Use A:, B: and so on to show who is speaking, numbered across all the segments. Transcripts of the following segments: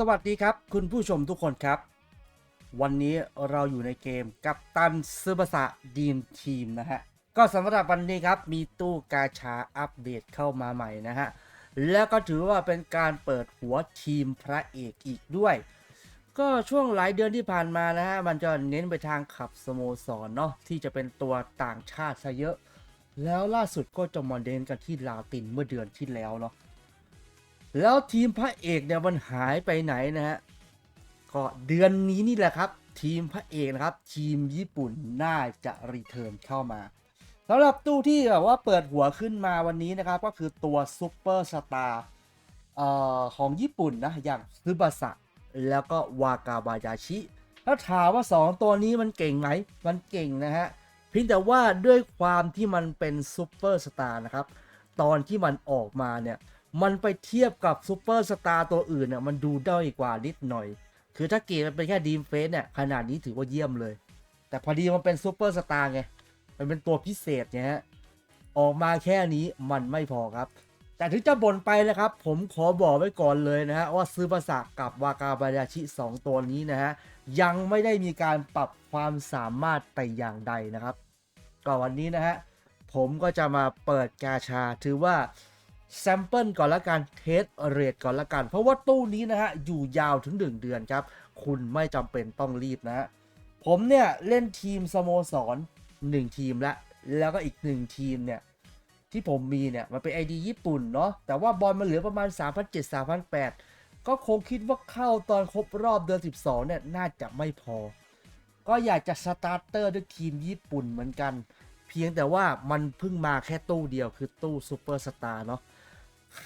A: สวัสดีครับ คุณผู้ชมทุกคนครับ วันนี้เราอยู่ในเกมกับตันซึบะสะดีมทีมนะฮะ ก็สำหรับวันนี้ครับ มีตู้กาชาอัปเดตเข้ามาใหม่นะฮะ แล้วก็ถือว่าเป็นการเปิดหัวทีมพระเอกอีกด้วย ก็ช่วงหลายเดือนที่ผ่านมานะฮะ มันจะเน้นไปทางขับสโมสรเนาะที่จะเป็นตัวต่างชาติซะเยอะ แล้วล่าสุดก็จะมาเน้นกันที่ลาตินเมื่อเดือนที่แล้วเนาะ แล้วทีมพระเอกเนี่ยมันหายไปไหนนะฮะก็เดือนนี้นี่แหละครับ ทีมพระเอกนะครับ ทีมญี่ปุ่นน่าจะรีเทิร์นเข้ามาสำหรับตู้ที่แบบว่าเปิดหัวขึ้นมาวันนี้นะครับ ก็คือตัวซูเปอร์สตาร์ของญี่ปุ่นนะอย่างซึบาสะแล้วก็วากาบายาชิถ้าถามว่า 2 ตัวนี้มันเก่งไหม มันเก่งนะฮะเพียงแต่ว่าด้วยความที่มันเป็นซูเปอร์สตาร์นะครับ ตอนที่มันออกมาเนี่ย มันไปเทียบกับซูเปอร์สตาร์ตัวอื่นเนี่ยมันดูด้อยกว่านิดหน่อย คือถ้าเกมมันเป็นแค่ดีมเฟสเนี่ยขนาดนี้ถือว่าเยี่ยมเลย แต่พอดีมันเป็นซูเปอร์สตาร์ไง มันเป็นตัวพิเศษไงฮะออกมาแค่นี้มันไม่พอครับ แต่ถึงจะบ่นไปนะครับ ผมขอบอกไว้ก่อนเลยนะฮะ ว่าซื้อภาษากับวากาบายาชิ 2 ตัวนี้นะฮะ ยังไม่ได้มีการปรับความสามารถแต่อย่างใดนะครับก็วันนี้นะฮะผมก็จะมาเปิดกาชาถือว่า แซมเปิลก่อนละกันเทสเรทก่อนละกัน เพราะว่าตู้นี้นะฮะ อยู่ยาวถึง 1 เดือนครับ คุณไม่จำเป็นต้องรีบนะฮะ ผมเนี่ยเล่นทีมสโมสร 1 ทีมละ แล้วก็อีก 1 ทีมเนี่ย ที่ผมมีเนี่ย มันเป็น ID ญี่ปุ่นเนาะแต่ว่าบอลมันเหลือประมาณ 3,700 3,800ก็คงคิดว่าเข้าตอนครบรอบเดือน 12 เนี่ย น่าจะไม่พอ ก็อยากจะสตาร์เตอร์ด้วยทีมญี่ปุ่นเหมือนกัน เพียงแต่ว่ามันเพิ่งมาแค่ตู้เดียวคือตู้ซูเปอร์สตาร์เนาะ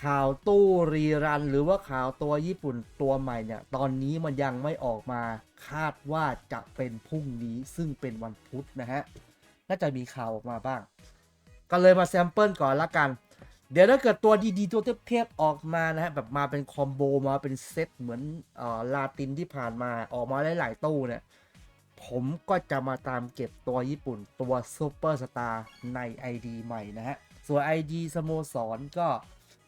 A: ข่าวตู้รีรัน หรือว่าข่าวตัวญี่ปุ่นตัวใหม่เนี่ยตอนนี้มันยังไม่ออกมาคาดว่าจะเป็นพรุ่งนี้ซึ่งเป็นวันพุธนะฮะน่าจะมีข่าวออกมาบ้าง ก็เลยมาแซมเปิลก่อนละกัน เดี๋ยวถ้าเกิดตัวดีๆ ตัวเทพๆออกมานะฮะแบบมาเป็นคอมโบมาเป็นเซตเหมือนอ่อลาตินที่ผ่านมาออกมาหลายๆตู้เนี่ยผมก็จะมาตามเก็บตัวญี่ปุ่นตัวซูเปอร์สตาร์ใน ID ใหม่นะฮะ ส่วน ID สโมสรก็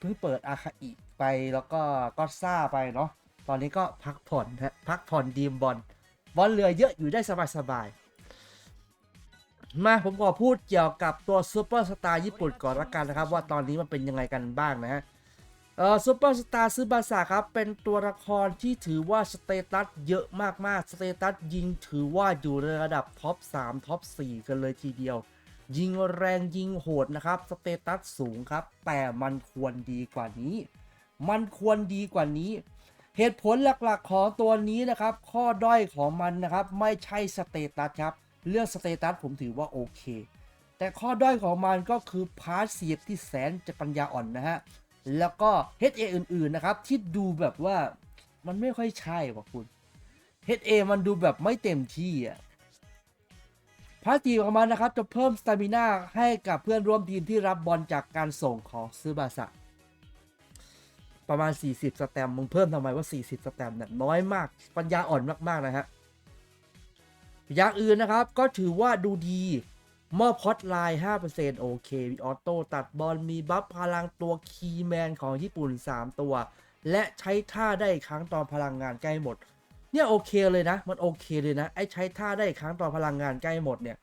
A: เพิ่งเปิดอาคาอิไปแล้วก็ก็ซ่าไปเนาะตอนนี้ก็พักผ่อนฮะพักผ่อนดีมบอลบอลเหลือเยอะอยู่ได้สบายๆมาผมขอพูดเกี่ยวกับตัวซูเปอร์สตาร์ญี่ปุ่นก่อนละกันนะครับ ว่าตอนนี้มันเป็นยังไงกันบ้างนะฮะเออซูเปอร์สตาร์ซึบาสะครับ เป็นตัวละครที่ถือว่าสเตตัสเยอะมากๆ สเตตัสยิงถือว่าอยู่ในระดับท็อป 3 ท็อป 4 กันเลยทีเดียว ยิงแรงยิงโหดนะครับสเตตัสสูงครับ แต่มันควรดีกว่านี้ มันควรดีกว่านี้ เหตุผลหลักๆของตัวนี้นะครับ ข้อด้อยของมันนะครับ ไม่ใช่สเตตัสครับ เรื่องสเตตัสผมถือว่าโอเค แต่ข้อด้อยของมันก็คือพาสซีฟที่แสนจะปัญญาอ่อนนะฮะ แล้วก็ HA อื่นๆนะครับ ที่ดูแบบว่ามันไม่ค่อยใช่ว่ะคุณ HA มันดูแบบไม่เต็มที่อะ พาร์ตีของมันนะครับจะเพิ่มสตามิน่าให้กับเพื่อนร่วมทีมที่รับบอลจากการส่งของซึบาสะประมาณ 40 สแตม์มึงเพิ่มทำไมว่า 40 สแตมป์เนี่ยน้อยมาก ปัญญาอ่อนมาก ๆ นะฮะ อย่างอื่นนะครับก็ถือว่าดูดีมอบพอตไลน์ 5%โอเคมีออโต้ตัดบอลมีบัฟพลังตัวคีย์แมนของญี่ปุ่น 3 ตัว และใช้ท่าได้ครั้งตอนพลังงานใกล้หมด เนี่ยโอเคเลยนะ มันโอเคเลยนะ ไอ้ใช้ท่าได้ครั้งต่อพลังงานใกล้หมดเนี่ย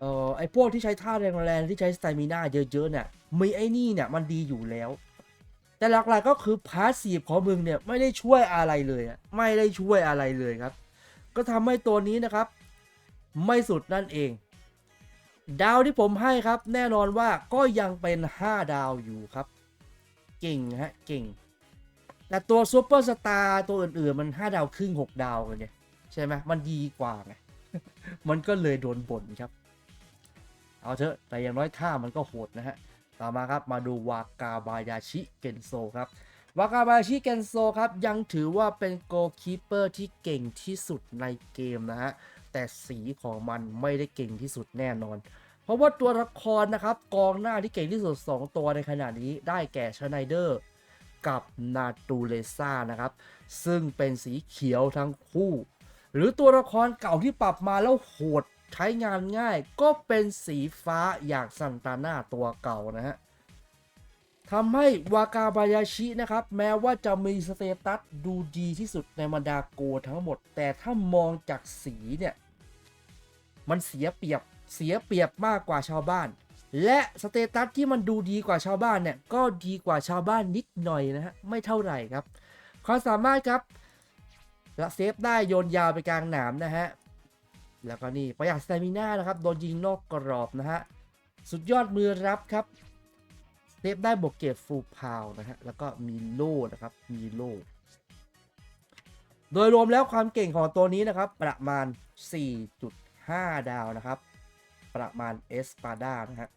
A: เอ่อไอ้พวกที่ใช้ท่าแรงๆที่ใช้สไตมิน่าเยอะๆเนี่ยมีไอ้นี่เนี่ยมันดีอยู่แล้ว แต่หลักๆก็คือพาสซีฟของมึงเนี่ยไม่ได้ช่วยอะไรเลยอะไม่ได้ช่วยอะไรเลยครับ ก็ทำให้ตัวนี้นะครับ ไม่สุดนั่นเอง ดาวที่ผมให้ครับ แน่นอนว่าก็ยังเป็น 5 ดาวอยู่ครับ เก่งฮะเก่ง แต่ตัวซูเปอร์สตาร์ตัวอื่นๆ มัน 5 ดาวครึ่ง 6 ดาวไงใช่ไหมมันดีกว่าไง มันก็เลยโดนบ่นครับ เอาเถอะแต่อย่างน้อยท่ามันก็โหดนะฮะ ต่อมาครับมาดูวากาบายาชิเกนโซครับวากาบายาชิเกนโซครับ ยังถือว่าเป็นโกลคีเปอร์ที่เก่งที่สุดในเกมนะฮะ แต่สีของมันไม่ได้เก่งที่สุดแน่นอน เพราะว่าตัวละครนะครับ กองหน้าที่เก่งที่สุด 2 ตัวในขณะนี้ได้แก่ชไนเดอร์ กับนาตูเลซ่านะครับ ซึ่งเป็นสีเขียวทั้งคู่ หรือตัวละครเก่าที่ปรับมาแล้วโหดใช้งานง่าย ก็เป็นสีฟ้าอย่างซันตาน่าตัวเก่านะฮะทำให้วากาบายาชินะครับ แม้ว่าจะมีสเตตัสดูดีที่สุดในบรรดาโกทั้งหมด แต่ถ้ามองจากสีเนี่ย มันเสียเปรียบเสียเปรียบมากกว่าชาวบ้าน และสเตตัสที่มันดูดีกว่าชาวบ้านเนี่ยก็ดีกว่าชาวบ้านนิดหน่อยนะฮะไม่เท่าไหร่ครับความสามารถครับละเซฟได้โยนยาวไปกลางหนามนะฮะแล้วก็นี่ประหยัดสเตมิน่านะครับโดนยิงนอกกรอบนะฮะสุดยอดมือรับครับเซฟได้บวกเกรดฟูลพาวนะฮะแล้วก็มีโล่นะครับมีโล่โดยรวมแล้วความเก่งของตัวนี้นะครับประมาณ 4.5 ดาวนะครับ ประมาณเอสปาดานะฮะ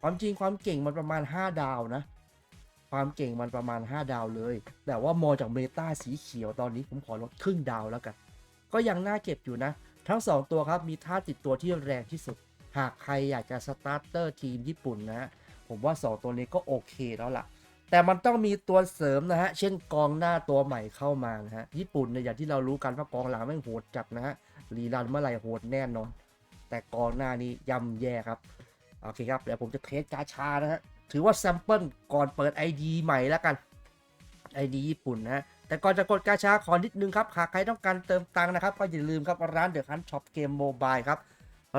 A: ความจริงความเก่งมันประมาณ 5 ดาวนะ ความเก่งมันประมาณ 5 ดาวเลย แต่ว่ามอจากเมตาสีเขียวตอนนี้ผมขอลดครึ่งดาวแล้วกัน ก็ยังน่าเก็บอยู่นะ ทั้ง 2 ตัวครับมีท่าติดตัวที่แรงที่สุด หากใครอยากจะสตาร์เตอร์ทีมญี่ปุ่นนะฮะ ผมว่า 2 ตัวนี้ก็โอเคแล้วล่ะ แต่มันต้องมีตัวเสริมนะฮะ เช่นกองหน้าตัวใหม่เข้ามานะฮะ ญี่ปุ่นเนี่ยอย่างที่เรารู้กันว่ากองหลังแม่งโหดจัดนะฮะรีรันเมื่อไหร่โหดแน่นอน แต่กองหน้านี้ย่ำแย่ครับ โอเคครับ เดี๋ยวผมจะเทสกาชานะฮะ ถือว่าแซมเปิลก่อนเปิด ID ใหม่แล้วกัน ID ญี่ปุ่นนะแต่ก่อนจะกดกาชาขอนิดนึงครับ หากใครต้องการเติมตังค์นะครับ ก็อย่าลืมครับร้านเดอะคันช็อปเกมโมบายครับ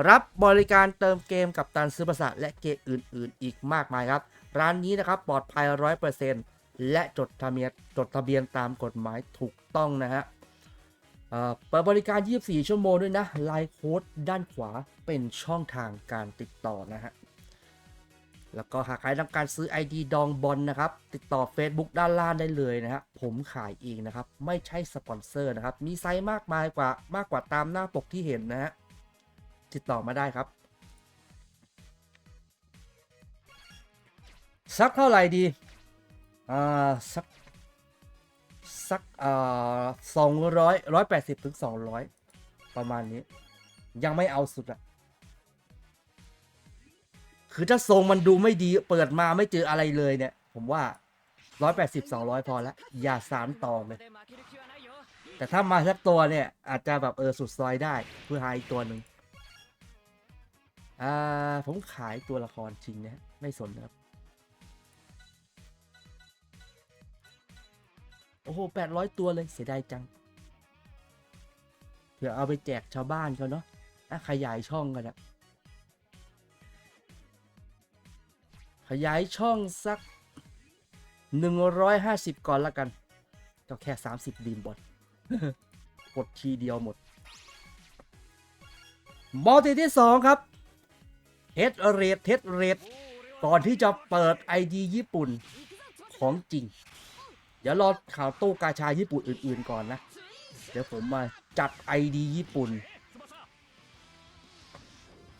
A: รับบริการเติมเกมกับตันซื้อประสาทและเกมอื่น ๆ อีกมากมายครับ ร้านนี้นะครับปลอดภัย 100%และจดทะเบียนจดทะเบียนตามกฎหมายถูกต้องนะฮะ เปิดบริการ 24 ชั่วโมงด้วยนะไลน์โค้ดด้านขวาเป็นช่องทางการติดต่อนะฮะ แล้วก็หากใครต้องการซื้อ ID ดองบอลนะครับ ติดต่อ Facebook ด้านล่างได้เลยนะฮะ ผมขายเองนะครับ ไม่ใช่สปอนเซอร์นะครับ มีไซส์มากมายกว่ามากกว่าตามหน้าปกที่เห็นนะฮะ ติดต่อมาได้ครับสักเท่าไหร่ดี อ่า สัก สักอ่าสองร้อยร้อยแปดสิบถึงสองร้อยประมาณนี้ ยังไม่เอาสุดอะคือถ้าทรงมันดูไม่ดีเปิดมาไม่เจออะไรเลยเนี่ย ผมว่าร้อยแปดสิบสองร้อยพอละอย่าสารต่อเลยแต่ถ้ามาสักตัวเนี่ย อาจจะแบบเออสุดซอยได้เพื่อหาอีกตัวหนึ่งอ่าผมขายตัวละครจริงนะไม่สนนะครับ โอ้โหแปดร้อยตัวเลยเสียดายจัง เผื่อเอาไปแจกชาวบ้านเขาเนาะอะขยายช่องกันนะขยายช่องสักหนึ่งร้อยห้าสิบก่อนละกัน ก็แค่สามสิบดีมบอทกดทีเดียวหมดบอลตีที่สองครับเฮดเรทเฮดเรทก่อนที่จะเปิด ID ญี่ปุ่นของจริง ดี๋ยวรอข่าวตู้กาชาญี่ปุ่นอื่น ๆ ก่อนนะ เดี๋ยวผมมาจัด ID ญี่ปุ่น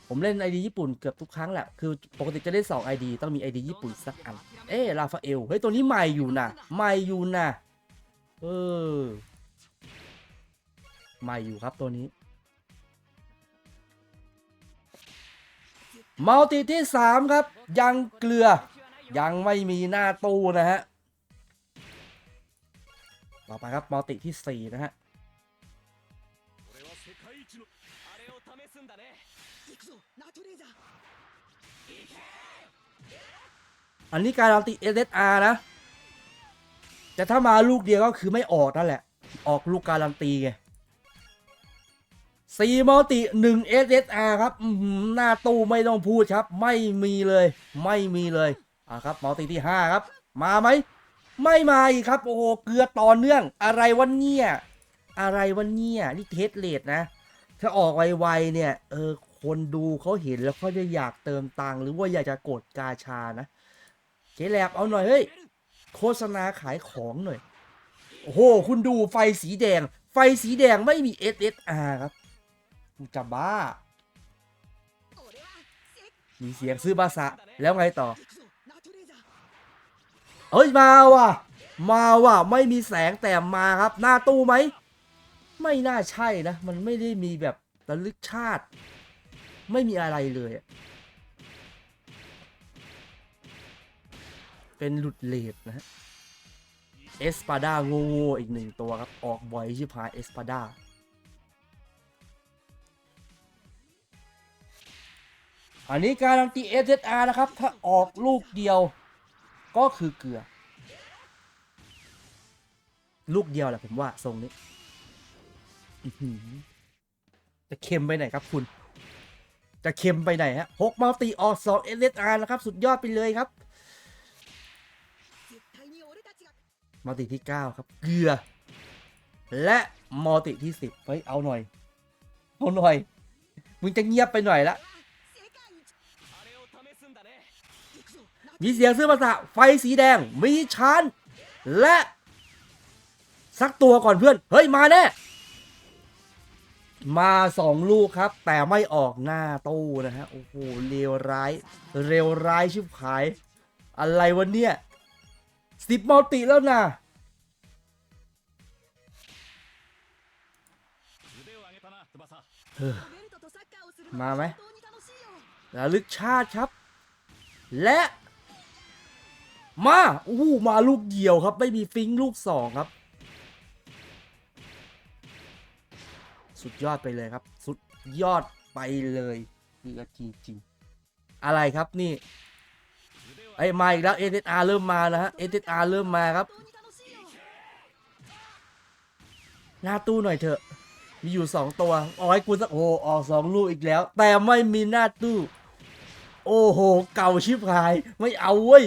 A: ผมเล่น ID ญี่ปุ่นเกือบทุกครั้งแหละ คือปกติจะเล่น2 ID ต้องมี ID ญี่ปุ่นสักอัน เอ๊ราฟาเอล เฮ้ย ตัวนี้ใหม่อยู่นะใหม่อยู่นะเออใหม่อยู่ครับตัวนี้มัลติที่ 3 ครับ ยังเกลือยังไม่มีหน้าตู้นะฮะ ต่อไปครับมัลติที่ 4 นะฮะอันนี้การันตี SSR นะ แต่ถ้ามาลูกเดียวก็คือไม่ออกนั่นแหละ ออกลูกการันตีไงสี่มัลติหนึ่ง SSR ครับอื้อหือหน้าตู้ไม่ต้องพูดครับ ไม่มีเลย ไม่มีเลยอ่าครับมัลติที่ 5 ครับ มาไหม ไม่มาอีกครับ โอ้โหเกลือต่อเนื่อง อะไรวะเนี่ย อะไรวะเนี่ย นี่เทสเลดนะ ถ้าออกไวๆเนี่ย เออ คนดูเขาเห็นแล้วเขาจะอยากเติมตังค์หรือว่าอยากจะกดกาชานะ เจ๊แลบเอาหน่อย เฮ้ย โฆษณาขายของหน่อย โอ้โห คุณดูไฟสีแดง ไฟสีแดงไม่มี SSR ครับจะบ้า มีเสียงซื้อบาสะแล้วไงต่อ เฮ้ยมาว่ะ มาว่ะ ไม่มีแสงแต่มาครับ หน้าตู้ไหม ไม่น่าใช่นะ มันไม่ได้มีแบบระลึกชาติ ไม่มีอะไรเลย เป็นหลุดเลดนะฮะเอสปาด้าโง่ๆอีกหนึ่งตัวครับ ออกบ่อยชิบหายเอสปาด้าอันนี้การันตี SSR นะครับ ถ้าออกลูกเดียว ก็คือเกลือ ลูกเดียวแหละผมว่าทรงนี้จะเค็มไปไหนครับคุณ จะเค็มไปไหนฮะหกมัลติออกสองเอเลสอาร์แล้วครับ สุดยอดไปเลยครับมัลติที่ 9 ครับ เกลือ และมัลติที่ 10เฮ้ยเอาหน่อยเอาหน่อย มึงจะเงียบไปหน่อยละ มีเสียงเสื้อภาษาไฟสีแดง มีชานและ สักตัวก่อนเพื่อน เฮ้ย มาแน่ มาสองลูกครับ แต่ไม่ออกหน้าตู้นะฮะ โอ้โหเร็วร้าย เร็วร้ายชิบหาย อะไรวะเนี่ยสิบมัลติแล้วนะ
B: มาไหม
A: ระลึกชาติครับ และ มาอู้มาลูกเดียวครับ ไม่มีฟิงลูกสองครับ สุดยอดไปเลยครับ สุดยอดไปเลยเดือจริงๆอะไรครับนี่ไอ้มาอีกแล้วเอเอาร์เริ่มมาแล้วฮะเอเอาร์เริ่
B: มมาครับ
A: หน้าตู้หน่อยเถอะ มีอยู่สองตัวออยกูสักโอ้ออกสองลูกอีกแล้ว แต่ไม่มีหน้าตู้ โอ้โห เก่าชิบหาย ไม่เอาเว้ย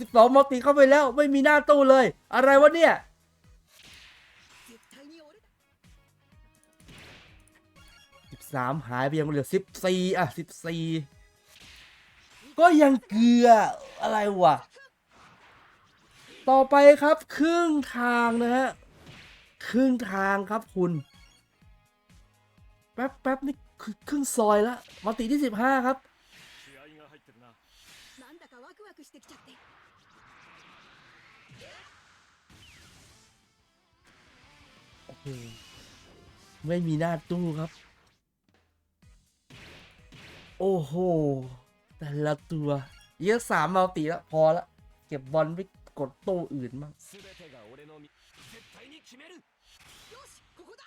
A: สิบสองมอติเข้าไปแล้วไม่มีหน้าตู้เลย อะไรวะเนี่ยสิบสามหายไปยังเหลือสิบสี่อะสิบสี่ก็ยังเกลืออะไรวะ ต่อไปครับ ครึ่งทางนะฮะ ครึ่งทางครับคุณ แป๊บแป๊บนี่คือครึ่งซอยละมอติที่สิบห้าครับ
B: だかワクワクしてきちゃって
A: โอ้โหไม่มีหน้าตู้ครับ โอ้โห แต่ละตัวเยอะสามมัลติแล้วพอละ เก็บบอลไปกดตู้อื่นบ้าง
C: 全てが俺のみ絶対に決める
B: よしここだ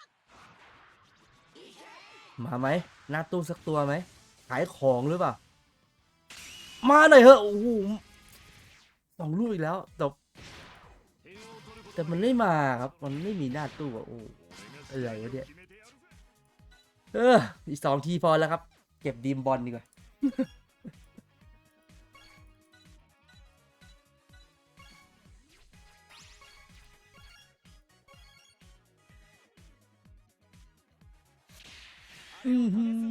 A: มาไหม หน้าตู้สักตัวไหม ขายของหรือเปล่า มาหน่อยเหอะโอ้โหสองลูกอีกแล้วแต่แต่มันไม่มาครับ มันไม่มีหน้าตู้อะโอ้อะไรวะเนี่ยเอออีกสองทีพอแล้วครับ เก็บดีมบอลดีกว่าอืม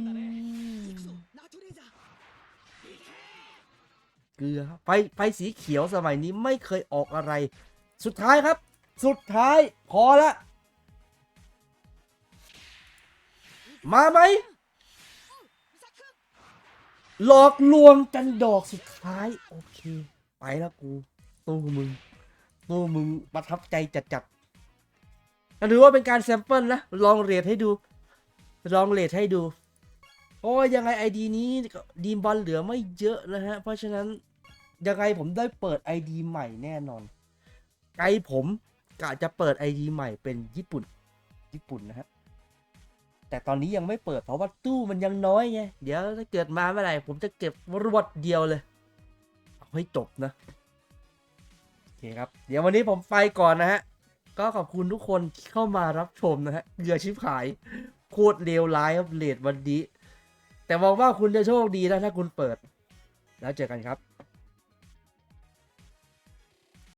A: กลือไฟไฟสีเขียวสมัยนี้ไม่เคยออกอะไร สุดท้ายครับ สุดท้ายพอละ มาไหมหลอกลวงจันดอกสุดท้าย โอเค ไปแล้วกู ตู้มึง ตู้มึงประทับใจจัดจัดหรือว่าเป็นการแซมเปิลนะ ลองเรทให้ดู ลองเรทให้ดูโอ้ยังไงไอดีนี้ดีมบอลเหลือไม่เยอะนะฮะ เพราะฉะนั้น ยังไงผมได้เปิด ID ใหม่แน่นอนไกด์ผมกะจะเปิด ID ใหม่เป็นญี่ปุ่น ญี่ปุ่นนะฮะแต่ตอนนี้ยังไม่เปิดเพราะว่าตู้มันยังน้อยไง เดี๋ยวถ้าเกิดมาเมื่อไหร่ผมจะเก็บรวดเดียวเลย เอาให้จบนะ โอเคครับ เดี๋ยววันนี้ผมไปก่อนนะฮะ ก็ขอบคุณทุกคนที่เข้ามารับชมนะฮะเหยื่อชิบหาย โคตรเลวร้ายครับเลดวันนี้ แต่หวังว่าคุณจะโชคดีนะถ้าคุณเปิด แล้วเจอกันครับ